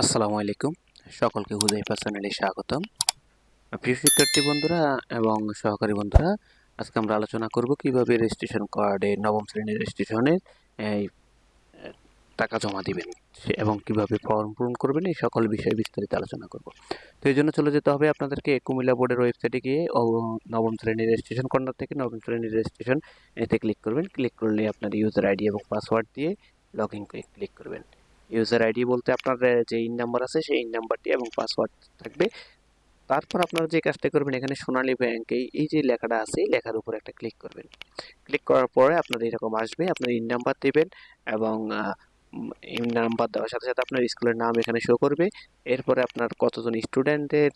আসসালামু আলাইকুম। সকলকে হুজাইফা চ্যানেলে স্বাগতম। প্রিয় শিক্ষার্থী বন্ধুরা এবং সহকারী বন্ধুরা, আজকে আমরা আলোচনা করব কীভাবে রেজিস্ট্রেশন কার্ডে নবম শ্রেণির রেজিস্ট্রেশনের টাকা জমা দিবেন এবং কীভাবে ফর্ম পূরণ করবেন, এই সকল বিষয়ে বিস্তারিত আলোচনা করব। তো এই জন্য চলে যেতে হবে আপনাদেরকে কুমিল্লা বোর্ডের ওয়েবসাইটে গিয়ে নবম শ্রেণির রেজিস্ট্রেশন কর্নার থেকে নবম শ্রেণির রেজিস্ট্রেশন এতে ক্লিক করবেন। ক্লিক করলে আপনার ইউজার আইডি এবং পাসওয়ার্ড দিয়ে লগ ইন ক্লিক করবেন। ইউজার আইডি বলতে আপনার যে ইন নাম্বার আছে, সেই ইন নাম্বারটি এবং পাসওয়ার্ড থাকবে। তারপর আপনারা যে কাজটা করবেন এখানে সোনালী ব্যাংকে এই যে লেখাটা আছে লেখার উপর একটা ক্লিক করবেন। ক্লিক করার পরে আপনার এরকম আসবে, আপনার ইন নাম্বার দেবেন এবং ইন নাম্বার দেওয়ার সাথে সাথে আপনার স্কুলের নাম এখানে শো করবে। এরপরে আপনার কতজন স্টুডেন্টের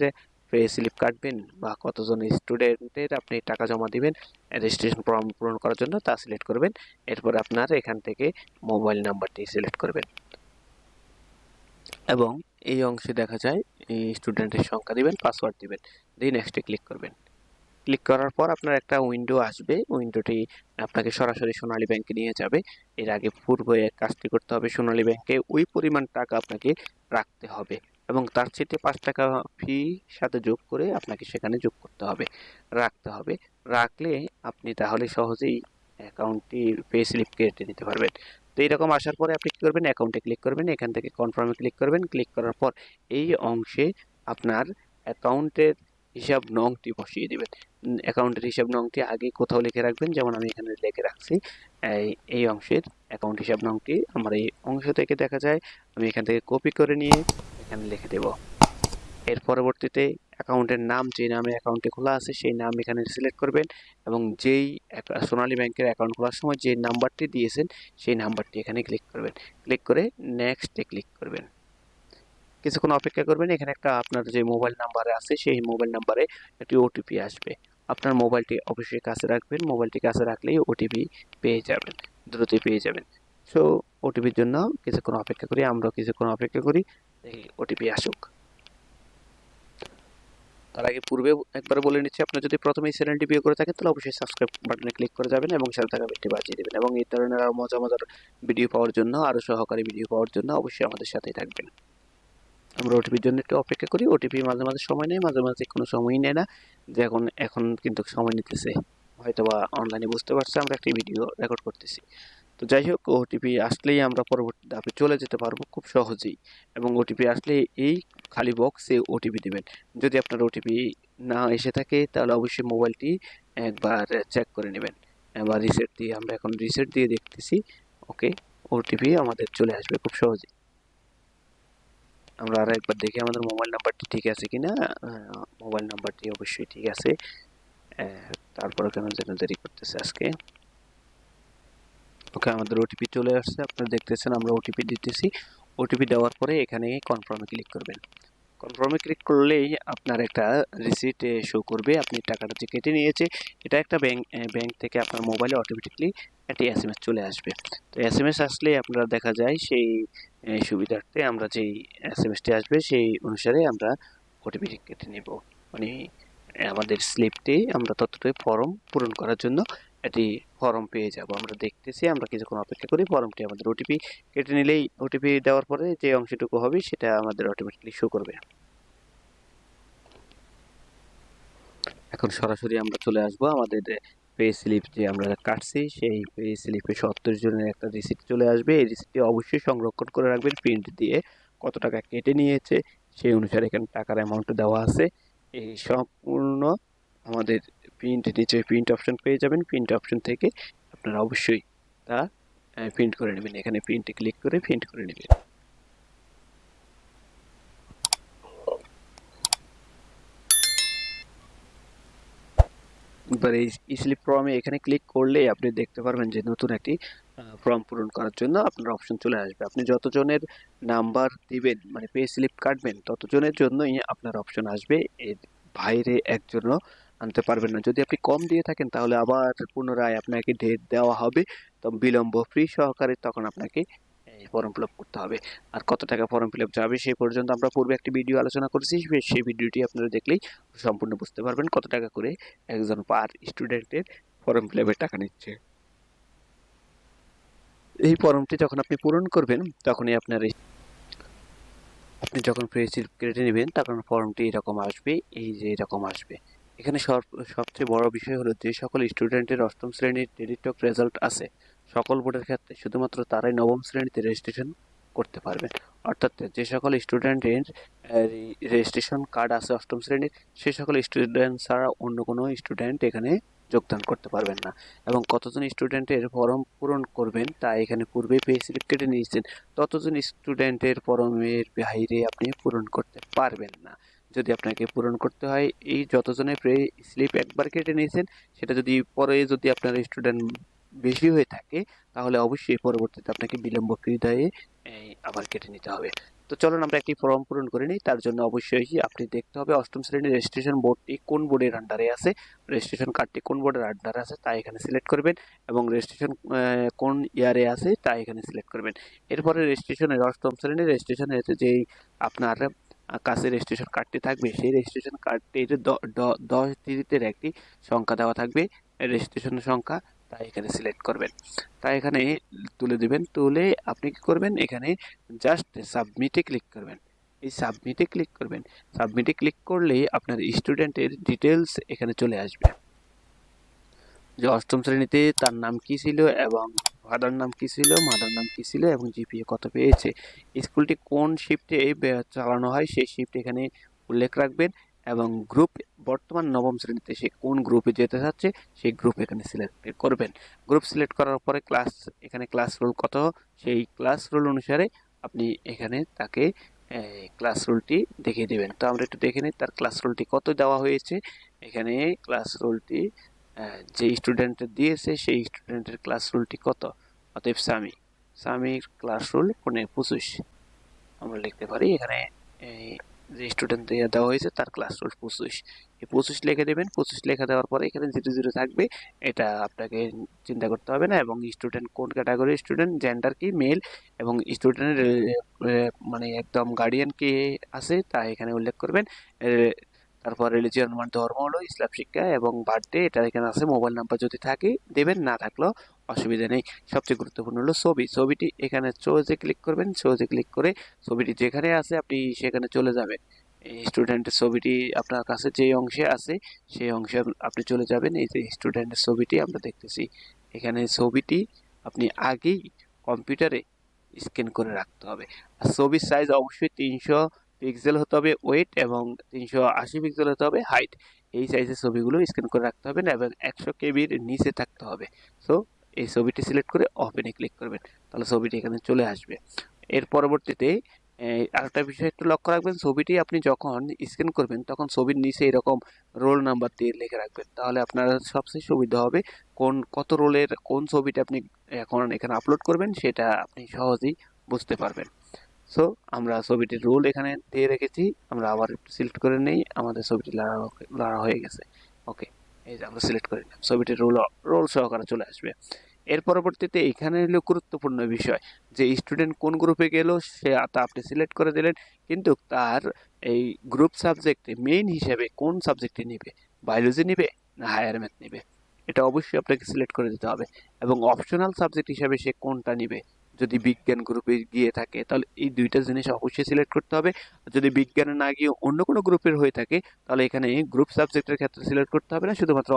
পে স্লিপ কাটবেন বা কতজন স্টুডেন্টের আপনি টাকা জমা দিবেন রেজিস্ট্রেশন ফর্ম পূরণ করার জন্য তা সিলেক্ট করবেন। এরপরে আপনার এখান থেকে মোবাইল নাম্বারটি সিলেক্ট করবেন। এবং এই অংশে দেখা যায়, এই স্টুডেন্টের সংখ্যা দিবেন পাসওয়ার্ড দিবেন। দিয়ে নেক্সটে ক্লিক করবেন। ক্লিক করার পর আপনার একটা উইন্ডো আসবে। উইন্ডোটি আপনাকে সরাসরি সোনালী ব্যাংকে নিয়ে যাবে। এর আগে পূর্বে কাজটি করতে হবে। সোনালী ব্যাংকে ওই পরিমাণ টাকা আপনাকে রাখতে হবে এবং তার চেয়ে পাঁচ টাকা ফি সাথে যোগ করে আপনাকে সেখানে যোগ করতে হবে। রাখতে হবে। রাখলে আপনি তাহলে সহজেই অ্যাকাউন্টটি পে স্লিপ কেটে নিতে পারবেন। তো এইরকম আসার পরে আপনি কী করবেন? অ্যাকাউন্টে ক্লিক করবেন। এখান থেকে কনফার্মে ক্লিক করবেন। ক্লিক করার পর এই অংশে আপনার অ্যাকাউন্টের হিসাব নংটি বসিয়ে দেবেন। অ্যাকাউন্টের হিসাব নংটি আগে কোথাও লিখে রাখবেন। যেমন আমি এখানে লিখে রাখছি, এই এই অংশের অ্যাকাউন্ট হিসাব নংটি আমার এই অংশ থেকে দেখা যায়। আমি এখান থেকে কপি করে নিয়ে এখানে লিখে দেব। এর পরবর্তীতে অ্যাকাউন্টের নাম, যে নামে অ্যাকাউন্টে খোলা আছে, সেই নাম এখানে সিলেক্ট করবেন এবং যেই সোনালী ব্যাংকের অ্যাকাউন্ট খোলার সময় যে নাম্বারটি দিয়েছেন, সেই নাম্বারটি এখানে ক্লিক করবেন। ক্লিক করে নেক্সটে ক্লিক করবেন। কিছুক্ষণ অপেক্ষা করবেন, এখানে একটা আপনার যে মোবাইল নাম্বারে আছে, সেই মোবাইল নাম্বারে একটি ওটিপি আসবে। আপনার মোবাইলটি অবশ্যই কাছে রাখবেন মোবাইলটি কাছে রাখলেই ওটিপি পেয়ে যাবেন, দ্রুতই পেয়ে যাবেন। সো ওটিপির জন্য কিছুক্ষণ অপেক্ষা করি, আমরাও কিছুক্ষণ অপেক্ষা করি, দেখি ওটিপি আসুক। তার আগে পূর্বে একবার বলে নিচ্ছি, আপনার যদি প্রথমে এই চ্যানেলটি বিয়ে করে থাকেন, তাহলে অবশ্যই সাবস্ক্রাইব বাটনে ক্লিক করে যাবেন এবং সাথে থাকা বেলটি বাজিয়ে দেবেন এবং এই ধরনের আরও মজা মজার ভিডিও পাওয়ার জন্য আরও সহকারী ভিডিও পাওয়ার জন্য অবশ্যই আমাদের সাথেই থাকবেন। আমরা ওটিপির জন্য একটু অপেক্ষা করি। ওটিপি মাঝে মাঝে সময় নেয়, মাঝে মাঝে কোনো সময়ই নেয় না। যে এখন এখন কিন্তু সময় নিতেছে হয়তো বা অনলাইনে বুঝতে পারছে আমরা একটি ভিডিও রেকর্ড করতেছি। তো যাই হোক ওটিপি আসলেই আমরা পরবর্তী ধাপে চলে যেতে পারব খুব সহজেই এবং ওটিপি আসলে এই খালি বক্সে ওটিপি দিবেন। যদি আপনার ওটিপি না এসে থাকে, তাহলে অবশ্যই মোবাইলটি একবার চেক করে নেবেন। বা রিসেট দিয়ে আমরা এখন রিসেট দিয়ে দেখতেছি। ওকে ওটিপি আমাদের চলে আসবে খুব সহজেই। আমরা আর একবার দেখি আমাদের মোবাইল নাম্বারটি ঠিক আছে কিনা। মোবাইল নাম্বারটি অবশ্যই ঠিক আছে। তারপরে কেন যেন দেরি করতেছে আজকে। ওকে, আমাদের ওটিপি চলে আসছে। আপনারা দেখতেছেন, আমরা ওটিপি দিতেছি। ওটিপি দেওয়ার পরে এখানে কনফার্মে ক্লিক করবেন। কনফার্মে ক্লিক করলেই আপনার একটা রিসিট শো করবে। আপনি টাকাটা যে কেটে নিয়েছে, এটা একটা ব্যাংক ব্যাংক থেকে আপনার মোবাইলে অটোমেটিকলি একটি এস এম এস চলে আসবে। তো এস এম এস আসলে আপনারা দেখা যায় সেই সুবিধার্থে আমরা যেই এস এম এসটি আসবে, সেই অনুসারে আমরা ওটিপি কেটে নেব। মানে আমাদের স্লিপটি আমরা ততটাই ফর্ম পূরণ করার জন্য একটি ফর্ম পেয়ে যাব। আমরা দেখতেছি, আমরা কিছুক্ষণ অপেক্ষা করি ফর্মটি আমাদের ওটিপি কেটে নিলেই ওটিপি দেওয়ার পরে যে অংশটুকু হবে সেটা আমাদের অটোমেটিকলি শো করবে। এখন সরাসরি আমরা চলে আসব আমাদের পে স্লিপ যে আমরা কাটছি, সেই পে স্লিপে সত্তর জনের একটা রিসিপ্ট চলে আসবে। এই রিসিপ্টটি অবশ্যই সংরক্ষণ করে রাখবেন প্রিন্ট দিয়ে কত টাকা কেটে নিয়েছে, সেই অনুসারে এখানে টাকার অ্যামাউন্ট দেওয়া আছে। এই সম্পূর্ণ আমাদের প্রিন্ট নিচে প্রিন্ট অপশন পেয়ে যাবেন। প্রিন্ট অপশন থেকে আপনারা অবশ্যই তা প্রিন্ট করে নেবেন। এখানে প্রিন্টে ক্লিক করে প্রিন্ট করে নেবেন। এবার এই স্লিপ ফর্মে এখানে ক্লিক করলেই আপনি দেখতে পারবেন যে নতুন একটি ফর্ম পূরণ করার জন্য আপনার অপশন চলে আসবে। আপনি যতজনের নাম্বার দিবেন মানে পে স্লিপ কাটবেন, ততজনের জন্যই আপনার অপশন আসবে। এর বাইরে একজনও আনতে পারবেন না। যদি আপনি কম দিয়ে থাকেন, তাহলে আবার পুনরায় আপনাকে ডেট দেওয়া হবে। তো বিলম্ব ফ্রি সহকারে তখন আপনাকে ফর্ম ফিল করতে হবে। আর কত টাকা ফর্ম ফিল যাবে সেই পর্যন্ত আমরা পূর্বে একটি ভিডিও আলোচনা করেছি। সেই ভিডিওটি আপনারা দেখলেই সম্পূর্ণ বুঝতে পারবেন কত টাকা করে একজন পার স্টুডেন্টের ফর্ম ফিল টাকা নিচ্ছে। এই ফর্মটি যখন আপনি পূরণ করবেন, তখনই আপনার আপনি যখন ফ্রি স্লিপ কেটে নেবেন, তখন ফর্মটি এরকম আসবে, এই যে এরকম আসবে। এখানে সব সবচেয়ে বড় বিষয় হলো যে সকল স্টুডেন্টের অষ্টম শ্রেণির টেলিটক রেজাল্ট আছে, সকল বোর্ডের ক্ষেত্রে শুধুমাত্র তারাই নবম শ্রেণীতে রেজিস্ট্রেশন করতে পারবে। অর্থাৎ যে সকল স্টুডেন্টের রেজিস্ট্রেশন কার্ড আছে অষ্টম শ্রেণির, সে সকল স্টুডেন্ট ছাড়া অন্য কোনো স্টুডেন্ট এখানে যোগদান করতে পারবেন না। এবং কতজন স্টুডেন্টের ফর্ম পূরণ করবেন তা এখানে পূর্বে পে স্লিপ কেটে নিয়েছেন, ততজন স্টুডেন্টের ফর্মের বাইরে আপনি পূরণ করতে পারবেন না। যদি আপনাকে পূরণ করতে হয়, এই যতজনের প্রে স্লিপ একবার কেটে নিয়েছেন, সেটা যদি পরে যদি আপনার স্টুডেন্ট বেশি হয়ে থাকে, তাহলে অবশ্যই পরবর্তীতে আপনাকে বিলম্ব এই আবার কেটে নিতে হবে। তো চলুন আমরা একটি ফর্ম পূরণ করে নিই। তার জন্য অবশ্যই আপনি দেখতে হবে অষ্টম শ্রেণির রেজিস্ট্রেশন বোর্ডটি কোন বোর্ডের আন্ডারে আছে। রেজিস্ট্রেশন কার্ডটি কোন বোর্ডের আন্ডারে আছে, তা এখানে সিলেক্ট করবেন এবং রেজিস্ট্রেশন কোন ইয়ারে আছে, তা এখানে সিলেক্ট করবেন। এরপরে রেজিস্ট্রেশনের অষ্টম শ্রেণির রেজিস্ট্রেশনের যেই আপনার কাছে রেজিস্ট্রেশন কার্ডটি থাকবে। সেই রেজিস্ট্রেশন কার্ডটির দশ ডিজিটের একটি সংখ্যা দেওয়া থাকবে রেজিস্ট্রেশনের সংখ্যা তা এখানে সিলেক্ট করবেন। তা এখানে তুলে দিবেন, তুলে আপনি কি করবেন? এখানে জাস্ট সাবমিটে ক্লিক করবেন। এই সাবমিটে ক্লিক করবেন। সাবমিটে ক্লিক করলেই আপনার স্টুডেন্টের ডিটেলস এখানে চলে আসবে। যে অষ্টম শ্রেণীতে তার নাম কি ছিল এবং ফাদার নাম কি ছিল? মাদার নাম কি ছিল এবং জিপিএ কত পেয়েছে? স্কুলটি কোন শিফটে চালানো হয়? সেই শিফট এখানে উল্লেখ রাখবেন এবং গ্রুপ বর্তমান নবম শ্রেণীতে সে কোন গ্রুপে যেতে চাচ্ছে সেই গ্রুপ এখানে সিলেক্ট করবেন। গ্রুপ সিলেক্ট করার পরে ক্লাস এখানে ক্লাস রুল কত? সেই ক্লাস রুল অনুসারে আপনি এখানে তাকে ক্লাস রুলটি দেখিয়ে দেবেন। তো আমরা একটু দেখে নিই, তার ক্লাস রুলটি কত দেওয়া হয়েছে? এখানে ক্লাস রুলটি যে স্টুডেন্টের দিয়েছে, সেই স্টুডেন্টের ক্লাস রুলটি কত? অতএব সামি সামির ক্লাস রুল পনেরো পঁচিশ। আমরা লিখতে পারি, এখানে যে স্টুডেন্ট দেওয়া হয়েছে, তার ক্লাস রোল পঁচিশ। এই পঁচিশ লিখে দেবেন, পঁচিশ লেখা দেওয়ার পরে এখানে জিরো জিরো থাকবে। এটা আপনাকে চিন্তা করতে হবে না, এবং স্টুডেন্ট কোন ক্যাটাগরি স্টুডেন্ট জেন্ডার কি মেল এবং স্টুডেন্টের মানে একদম গার্ডিয়ান কে আছে, তা এখানে উল্লেখ করবেন। তারপর রিলিজিয়ন মানে ধর্ম হলো ইসলাম শিক্ষা এবং বার্থডে এটা এখানে আছে মোবাইল নাম্বার যদি থাকে, দেবেন, না থাকলেও অসুবিধা নেই। সবচেয়ে গুরুত্বপূর্ণ হলো ছবি। ছবিটি এখানে চোজে ক্লিক করবেন চোজে ক্লিক করে ছবিটি যেখানে আছে আপনি সেখানে চলে যাবেন। স্টুডেন্টের ছবিটি আপনার কাছে যে অংশে আছে, সেই অংশে আপনি চলে যাবেন। এই যে স্টুডেন্টের ছবিটি আমরা দেখতেছি। এখানে ছবিটি আপনি আগেই কম্পিউটারে স্ক্যান করে রাখতে হবে। আর ছবির সাইজ অবশ্যই তিনশো পিক্সেল হতে হবে ওয়েট এবং তিনশো আশি পিক্সেল হতে হবে হাইট এই সাইজের ছবিগুলো স্ক্যান করে রাখতে হবে না এবং একশো কেবির নিচে থাকতে হবে। সো এই ছবিটি সিলেক্ট করে ওপেনে ক্লিক করবেন। তাহলে ছবিটি এখানে চলে আসবে। এর পরবর্তীতে আরেকটা বিষয় একটু লক্ষ্য রাখবেন, ছবিটি আপনি যখন স্ক্যান করবেন, তখন ছবির নিচে এরকম রোল নাম্বার দিয়ে লিখে রাখবেন। তাহলে আপনার সবচেয়ে সুবিধা হবে কোন, কত রোলের কোন ছবিটা আপনি এখন এখানে আপলোড করবেন, সেটা আপনি সহজেই বুঝতে পারবেন। সো আমরা ছবিটির রোল এখানে দিয়ে রেখেছি। আমরা আবার সিলেক্ট করে নেই। আমাদের ছবিটি লাড়া হয়ে গেছে। ওকে এই যে আমরা সিলেক্ট করে নিলাম। ছবিটির রোল রোল সহকারে চলে আসবে। এর পরবর্তীতে এখানে হলো গুরুত্বপূর্ণ বিষয়, যে স্টুডেন্ট কোন গ্রুপে গেল, সে তা আপনি সিলেক্ট করে দিলেন। কিন্তু তার এই গ্রুপ সাবজেক্টে মেইন হিসেবে কোন সাবজেক্টে নেবে? বায়োলজি নেবে না হায়ার ম্যাথ নেবে? এটা অবশ্যই আপনাকে সিলেক্ট করে দিতে হবে। এবং অপশনাল সাবজেক্ট হিসাবে সে কোনটা নেবে? যদি বিজ্ঞান গ্রুপে গিয়ে থাকে, তাহলে এই দুইটা জিনিস অবশ্যই সিলেক্ট করতে হবে। যদি বিজ্ঞানে না গিয়ে অন্য কোনো গ্রুপের হয়ে থাকে, তাহলে এখানে গ্রুপ সাবজেক্টের ক্ষেত্রে সিলেক্ট করতে হবে না, শুধুমাত্র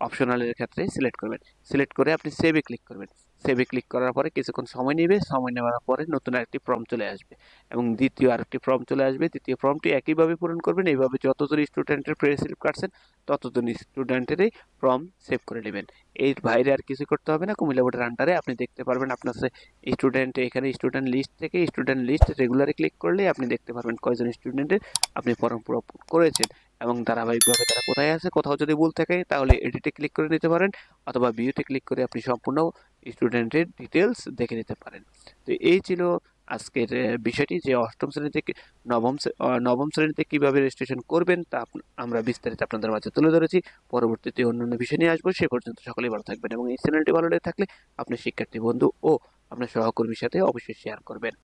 অপশনালের ক্ষেত্রে সিলেক্ট করবেন। সিলেক্ট করে আপনি সেভে ক্লিক করবেন। সেভে ক্লিক করার পরে কিছুক্ষণ সময় নেবে, সময় নেওয়ার পরে নতুন আরেকটি ফর্ম চলে আসবে। এবং দ্বিতীয় আরেকটি ফর্ম চলে আসবে। দ্বিতীয় ফর্মটি একইভাবে পূরণ করবেন, এইভাবে যতজন স্টুডেন্টের প্রে স্লিপ কাটছেন ততজন স্টুডেন্টেরই ফর্ম সেভ করে নেবেন। এর বাইরে আর কিছু করতে হবে না। কুমিল্লা বোর্ডের আন্ডারে আপনি দেখতে পারবেন আপনার স্টুডেন্ট এখানে স্টুডেন্ট লিস্ট থেকে স্টুডেন্ট লিস্ট রেগুলারে ক্লিক করলে আপনি দেখতে পারবেন কয়জন স্টুডেন্টের আপনি ফর্ম পূরণ করেছেন এবং ধারাবাহিকভাবে তারা কোথায় আছে, কোথাও যদি ভুল থাকে তাহলে এডিটে ক্লিক করে নিতে পারেন অথবা ভিউতে ক্লিক করে আপনি সম্পূর্ণ স্টুডেন্টের ডিটেলস দেখে নিতে পারেন। তো এই ছিল আজকের বিষয়টি যে অষ্টম শ্রেণি থেকে নবম নবম শ্রেণীতে কীভাবে রেজিস্ট্রেশন করবেন তা আমরা বিস্তারিত আপনাদের মাঝে তুলে ধরেছি। পরবর্তীতে অন্য অন্য বিষয় নিয়ে আসব। সে পর্যন্ত সকলেই ভালো থাকবেন এবং এই চ্যানেলটি ভালো লেগে থাকলে আপনার শিক্ষার্থী, বন্ধু ও আপনার সহকর্মীর সাথে অবশ্যই শেয়ার করবেন।